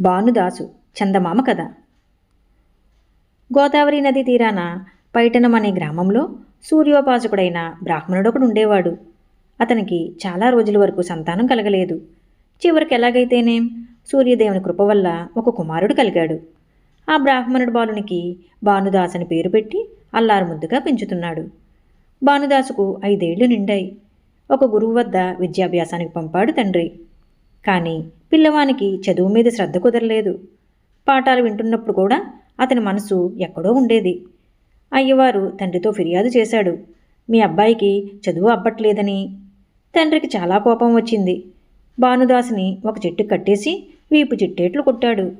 భానుదాసు చందమామ కథ. గోదావరి నది తీరాన పైటనం అనే గ్రామంలో సూర్యోపాసకుడైన బ్రాహ్మణుడొకడు ఉండేవాడు. అతనికి చాలా రోజుల వరకు సంతానం కలగలేదు. చివరికి ఎలాగైతేనేం సూర్యదేవుని కృప వల్ల ఒక కుమారుడు కలిగాడు. ఆ బ్రాహ్మణుడు బాలునికి భానుదాస్ అని పేరు పెట్టి అల్లారు ముద్దుగా పెంచుతున్నాడు. భానుదాసుకు ఐదేళ్ళు నిండాయి. ఒక గురువు వద్ద విద్యాభ్యాసానికి పంపాడు తండ్రి. కానీ పిల్లవానికి చదువు మీద శ్రద్ధ కుదరలేదు. పాఠాలు వింటున్నప్పుడు కూడా అతని మనసు ఎక్కడో ఉండేది. అయ్యవారు తండ్రితో ఫిర్యాదు చేశాడు. మీ అబ్బాయికి చదువు అబ్బట్లేదని. తండ్రికి చాలా కోపం వచ్చింది. భానుదాసుని ఒక చెట్టు కట్టేసి వీపు చిట్టేట్లు కొట్టాడు.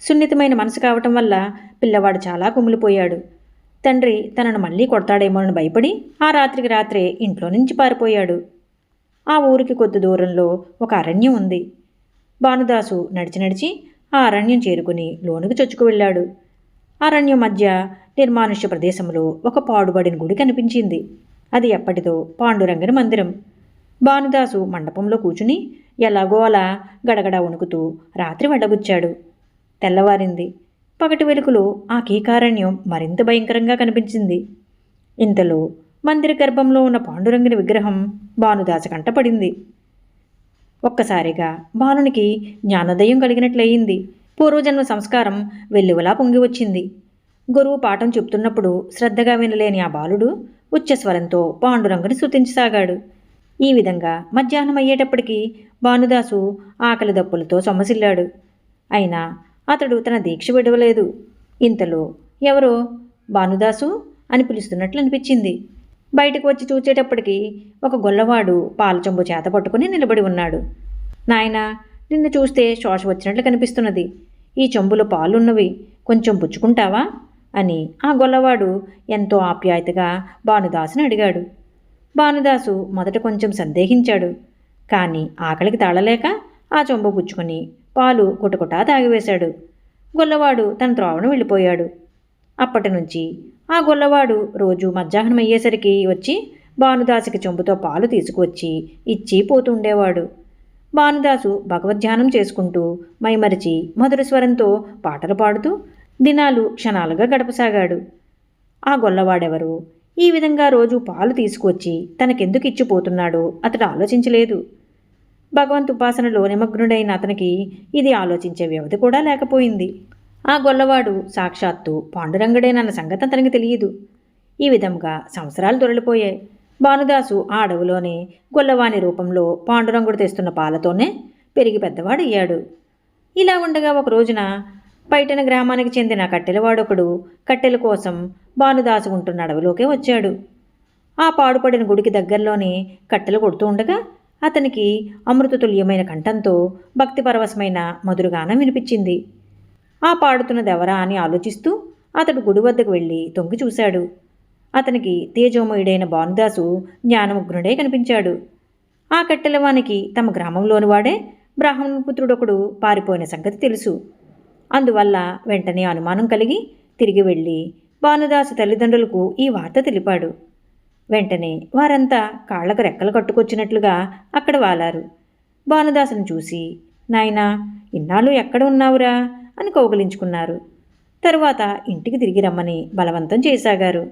సున్నితమైన మనసు కావటం వల్ల పిల్లవాడు చాలా కుమిలిపోయాడు. తండ్రి తనను మళ్ళీ కొడతాడేమోనని భయపడి ఆ రాత్రికి రాత్రే ఇంట్లో నుంచి పారిపోయాడు. ఆ ఊరికి కొద్ది దూరంలో ఒక అరణ్యం ఉంది. భానుదాసు నడిచి నడిచి ఆ అరణ్యం చేరుకుని లోనికి చొచ్చుకు వెళ్ళాడు అరణ్యం మధ్య నిర్మానుష్య ప్రదేశంలో ఒక పాడుబడిన గుడి కనిపించింది. అది ఎప్పటిదో పాండురంగని మందిరం. భానుదాసు మండపంలో కూచుని ఎలాగో అలా గడగడ వణుకుతూ రాత్రి వెడబుచ్చాడు తెల్లవారింది. పగటి వెలుగులో ఆ కీకారణ్యం మరింత భయంకరంగా కనిపించింది. ఇంతలో మందిర గర్భంలో ఉన్న పాండురంగుని విగ్రహం భానుదాస కంట పడింది. ఒక్కసారిగా బాలునికి జ్ఞానోదయం కలిగినట్లయింది. పూర్వజన్మ సంస్కారం వెల్లువలా పొంగి వచ్చింది. గురువు పాఠం చెప్తున్నప్పుడు శ్రద్ధగా వినలేని ఆ బాలుడు ఉచ్చస్వరంతో పాండురంగుని శృతించసాగాడు ఈ విధంగా మధ్యాహ్నం అయ్యేటప్పటికీ భానుదాసు ఆకలి దప్పులతో సొమ్మసిల్లాడు. అయినా అతడు తన దీక్ష విడవలేదు. ఇంతలో ఎవరో భానుదాసు అని పిలుస్తున్నట్లు అనిపించింది బయటకు వచ్చి చూచేటప్పటికి ఒక గొల్లవాడు పాల చెంబు చేత పట్టుకుని నిలబడి ఉన్నాడు. నాయనా నిన్ను చూస్తే శోష వచ్చినట్లు కనిపిస్తున్నది. ఈ చెంబులో పాలున్నవి కొంచెం పుచ్చుకుంటావా? అని ఆ గొల్లవాడు ఎంతో ఆప్యాయతగా భానుదాసుని అడిగాడు. భానుదాసు మొదట కొంచెం సందేహించాడు. కానీ ఆకలికి తాళలేక ఆ చెంబు పుచ్చుకొని పాలు కుటకుటా తాగివేశాడు. గొల్లవాడు తన త్రోవను వెళ్ళిపోయాడు. అప్పటి నుంచి ఆ గొల్లవాడు రోజు మధ్యాహ్నం అయ్యేసరికి వచ్చి భానుదాసుకి చెంబుతో పాలు తీసుకువచ్చి ఇచ్చి పోతుండేవాడు భానుదాసు భగవద్ధ్యానం చేసుకుంటూ మైమరిచి మధుర స్వరంతో పాటలు పాడుతూ దినాలు క్షణాలుగా గడపసాగాడు. ఆ గొల్లవాడెవరు? ఈ విధంగా రోజు పాలు తీసుకువచ్చి తనకెందుకు ఇచ్చిపోతున్నాడో అతడు ఆలోచించలేదు. భగవంత్ ఉపాసనలో నిమగ్నుడైన అతనికి ఇది ఆలోచించే వ్యవధి కూడా లేకపోయింది. ఆ గొల్లవాడు సాక్షాత్తు పాండురంగడేనన్న సంగతి అతనికి తెలియదు. ఈ విధంగా సంవత్సరాలు దొరలిపోయాయి భానుదాసు ఆ అడవిలోనే గొల్లవాని రూపంలో పాండురంగుడు తెస్తున్న పాలతోనే పెరిగి పెద్దవాడయ్యాడు. ఇలా ఉండగా ఒక రోజున పైటన గ్రామానికి చెందిన కట్టెలవాడొకడు కట్టెల కోసం భానుదాసు ఉంటున్న అడవిలోకే వచ్చాడు. ఆ పాడుపడిన గుడికి దగ్గరలోనే కట్టెలు కొడుతూ ఉండగా అతనికి అమృతతుల్యమైన కంఠంతో భక్తిపరవశమైన మధురగానం వినిపించింది. ఆ పాడుతున్నదెవరా అని ఆలోచిస్తూ అతడు గుడి వద్దకు వెళ్ళి తొంగి చూశాడు. అతనికి తేజోమయుడైన భానుదాసు జ్ఞానముగ్నుడే కనిపించాడు. ఆ కట్టెలవానికి తమ గ్రామంలోని వాడే బ్రాహ్మణపుత్రుడొకడు పారిపోయిన సంగతి తెలుసు. అందువల్ల వెంటనే అనుమానం కలిగి తిరిగి వెళ్ళి భానుదాసు తల్లిదండ్రులకు ఈ వార్త తెలిపాడు. వెంటనే వారంతా కాళ్ళకు రెక్కలు కట్టుకొచ్చినట్లుగా అక్కడ వాలారు. భానుదాసును చూసి నాయనా ఇన్నాళ్ళు ఎక్కడ ఉన్నావురా? అని కౌగలించుకున్నారు. తరువాత ఇంటికి తిరిగి రమ్మని బలవంతం చేసాగారు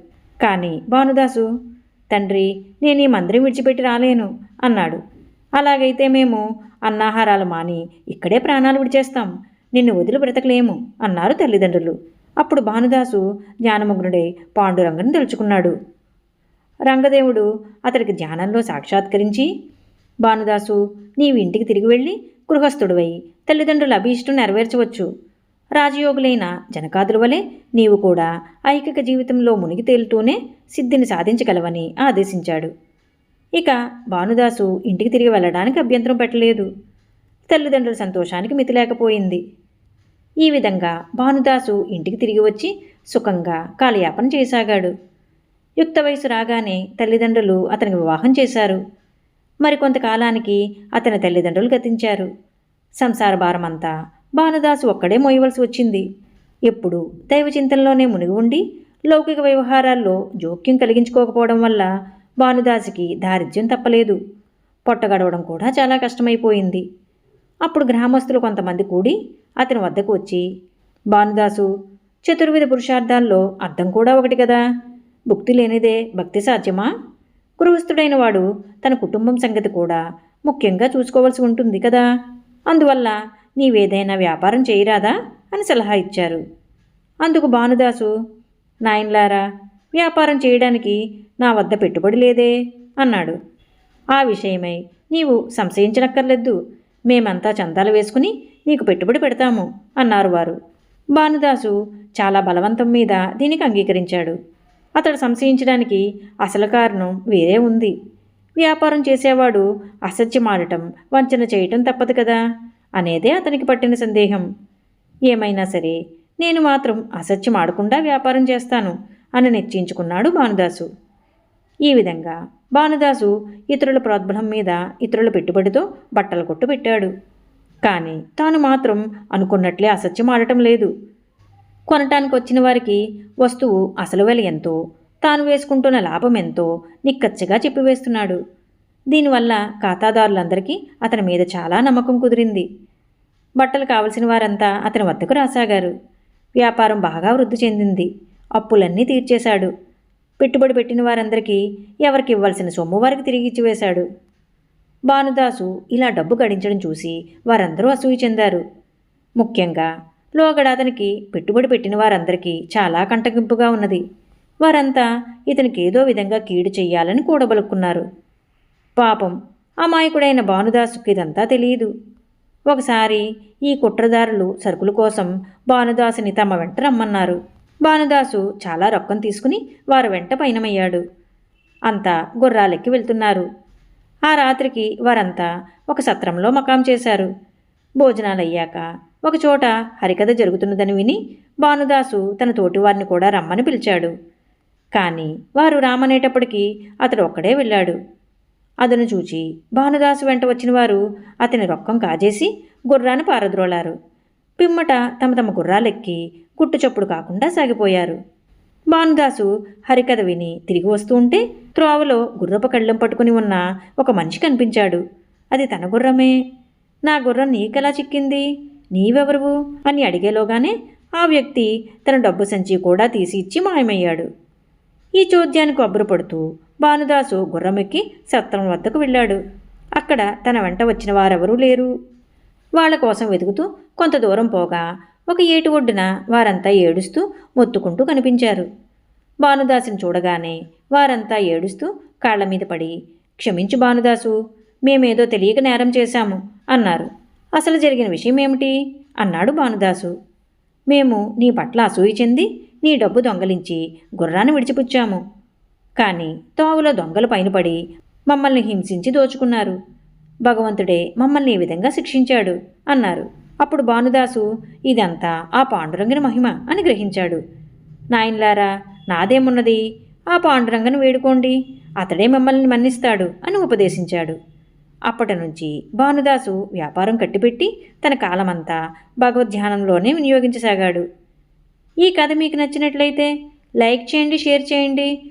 కానీ భానుదాసు తండ్రి నేను ఈ మందిరం విడిచిపెట్టి రాలేను అన్నాడు. అలాగైతే మేము అన్నాహారాలు మాని ఇక్కడే ప్రాణాలు విడిచేస్తాం. నిన్ను వదిలి బ్రతకలేము అన్నారు తల్లిదండ్రులు. అప్పుడు భానుదాసు జ్ఞానమగ్నుడై పాండురంగను తెలుసుకున్నాడు రంగదేవుడు అతడికి ధ్యానంలో సాక్షాత్కరించి భానుదాసు నీవు ఇంటికి తిరిగి వెళ్ళి గృహస్థుడివై తల్లిదండ్రుల అభీష్టం నెరవేర్చవచ్చు. రాజయోగులైన జనకాదుల వలె నీవు కూడా ఐకిక జీవితంలో మునిగి తేలుతూనే సిద్ధిని సాధించగలవని ఆదేశించాడు. ఇక భానుదాసు ఇంటికి తిరిగి వెళ్ళడానికి అభ్యంతరం పెట్టలేదు. తల్లిదండ్రుల సంతోషానికి మితి లేకపోయింది. ఈ విధంగా భానుదాసు ఇంటికి తిరిగి వచ్చి సుఖంగా కాలయాపన చేసాగాడు యుక్త వయసు రాగానే తల్లిదండ్రులు అతనికి వివాహం చేశారు. మరికొంతకాలానికి అతని తల్లిదండ్రులు గతించారు. సంసార భారమంతా భానుదాసు ఒక్కడే మోయవలసి వచ్చింది. ఎప్పుడు దైవ చింతనలోనే మునిగి ఉండి లౌకిక వ్యవహారాల్లో జోక్యం కలిగించుకోకపోవడం వల్ల భానుదాసుకి దారిద్ర్యం తప్పలేదు. పొట్టగడవడం కూడా చాలా కష్టమైపోయింది. అప్పుడు గ్రామస్తులు కొంతమంది కూడి అతని వద్దకు వచ్చి భానుదాసు చతుర్విధ పురుషార్థాల్లో అర్థం కూడా ఒకటి కదా? భుక్తి లేనిదే భక్తి సాధ్యమా? గృహస్థుడైన వాడు తన కుటుంబం సంగతి కూడా ముఖ్యంగా చూసుకోవాల్సి ఉంటుంది కదా? అందువల్ల నీవేదైనా వ్యాపారం చేయరాదా? అని సలహా ఇచ్చారు. అందుకు భానుదాసు నాయన్లారా వ్యాపారం చేయడానికి నా వద్ద పెట్టుబడి లేదే అన్నాడు. ఆ విషయమై నీవు సంశయించనక్కర్లేదు. మేమంతా చందాలు వేసుకుని నీకు పెట్టుబడి పెడతాము అన్నారు వారు. భానుదాసు చాలా బలవంతం మీద దీనికి అంగీకరించాడు. అతడు సంశయించడానికి అసలు కారణం వేరే ఉంది. వ్యాపారం చేసేవాడు అసత్యమాడటం వంచన చేయటం తప్పదు కదా. అనేదే అతనికి పట్టిన సందేహం. ఏమైనా సరే నేను మాత్రం అసత్యం ఆడకుండా వ్యాపారం చేస్తాను అని నిశ్చయించుకున్నాడు భానుదాసు. ఈ విధంగా భానుదాసు ఇతరుల ప్రోద్బలం మీద ఇతరుల పెట్టుబడితో బట్టల కొట్టు పెట్టాడు. కానీ తాను మాత్రం అనుకున్నట్లే అసత్యం ఆడటం లేదు. కొనటానికి వచ్చిన వారికి వస్తువు అసలు వెల ఎంతో తాను వేసుకుంటున్న లాభం ఎంతో నిక్కచ్చగా చెప్పివేస్తున్నాడు. దీనివల్ల ఖాతాదారులందరికీ అతని మీద చాలా నమ్మకం కుదిరింది. బట్టలు కావలసిన వారంతా అతని వద్దకు రాసాగారు. వ్యాపారం బాగా వృద్ధి చెందింది. అప్పులన్నీ తీర్చేశాడు. పెట్టుబడి పెట్టిన వారందరికీ ఎవరికి ఇవ్వాల్సిన సొమ్ము వారికి తిరిగి ఇచ్చివేశాడు. భానుదాసు ఇలా డబ్బు గడించడం చూసి వారందరూ అసూయ చెందారు. ముఖ్యంగా లోగడ అతనికి పెట్టుబడి పెట్టిన వారందరికీ చాలా కంటగింపుగా ఉన్నది. వారంతా ఇతనికి ఏదో విధంగా కీడు చెయ్యాలని కూడబలుక్కున్నారు. పాపం అమాయకుడైన భానుదాసుకి ఇదంతా తెలియదు ఒకసారి ఈ కుట్రదారులు సరుకుల కోసం భానుదాసుని తమ వెంట రమ్మన్నారు. భానుదాసు చాలా రొక్కం తీసుకుని వారి వెంట పయనమయ్యాడు. అంతా గుర్రాలెక్కి వెళ్తున్నారు. ఆ రాత్రికి వారంతా ఒక సత్రంలో మకాం చేశారు. భోజనాలయ్యాక ఒకచోట హరికథ జరుగుతున్నదని విని భానుదాసు తన తోటివారిని కూడా రమ్మని పిలిచాడు. కానీ వారు రామనేటప్పటికీ అతడు ఒక్కడే వెళ్ళాడు. అతను చూచి భానుదాసు వెంట వచ్చిన వారు అతని రొక్కం కాజేసి గుర్రాన్ని పారద్రోలారు. పిమ్మట తమ తమ గుర్రాలెక్కి గుట్టుచప్పుడు కాకుండా సాగిపోయారు. భానుదాసు హరికథ విని తిరిగి వస్తూ ఉంటే త్రోవలో గుర్రపు కళ్ళెం పట్టుకుని ఉన్న ఒక మనిషి కనిపించాడు. అది తన గుర్రమే. నా గుర్రం నీకెలా చిక్కింది? నీవెవరువు? అని అడిగేలోగానే ఆ వ్యక్తి తన డబ్బు సంచి కూడా తీసి ఇచ్చి మాయమయ్యాడు. ఈ చోద్యానికి అబ్బురపడుతూ భానుదాసు గుర్రమెక్కి సత్రం వద్దకు వెళ్ళాడు. అక్కడ తన వెంట వచ్చిన వారెవరూ లేరు. వాళ్ళ కోసం వెతుకుతూ కొంత దూరం పోగా ఒక ఏటి ఒడ్డున వారంతా ఏడుస్తూ మొత్తుకుంటూ కనిపించారు. భానుదాసుని చూడగానే వారంతా ఏడుస్తూ కాళ్ళ మీద పడి క్షమించు భానుదాసు మేమేదో తెలియక నేరం చేశాము అన్నారు. అసలు జరిగిన విషయం ఏమిటి? అన్నాడు భానుదాసు. మేము నీ పట్ల అసూయ చెంది నీ డబ్బు దొంగలించి గుర్రాన్ని విడిచిపుచ్చాము. కానీ తోవలో దొంగలు పైన పడి మమ్మల్ని హింసించి దోచుకున్నారు. భగవంతుడే మమ్మల్ని ఈ విధంగా శిక్షించాడు? అన్నారు. అప్పుడు భానుదాసు ఇదంతా ఆ పాండురంగని మహిమ అని గ్రహించాడు. నాయన్లారా నాదేమున్నది? ఆ పాండురంగను వేడుకోండి. అతడే మమ్మల్ని మన్నిస్తాడు అని ఉపదేశించాడు. అప్పటి నుంచి భానుదాసు వ్యాపారం కట్టిపెట్టి తన కాలమంతా భగవద్ధ్యానంలోనే వినియోగించసాగాడు. ఈ కథ మీకు నచ్చినట్లయితే లైక్ చేయండి షేర్ చేయండి.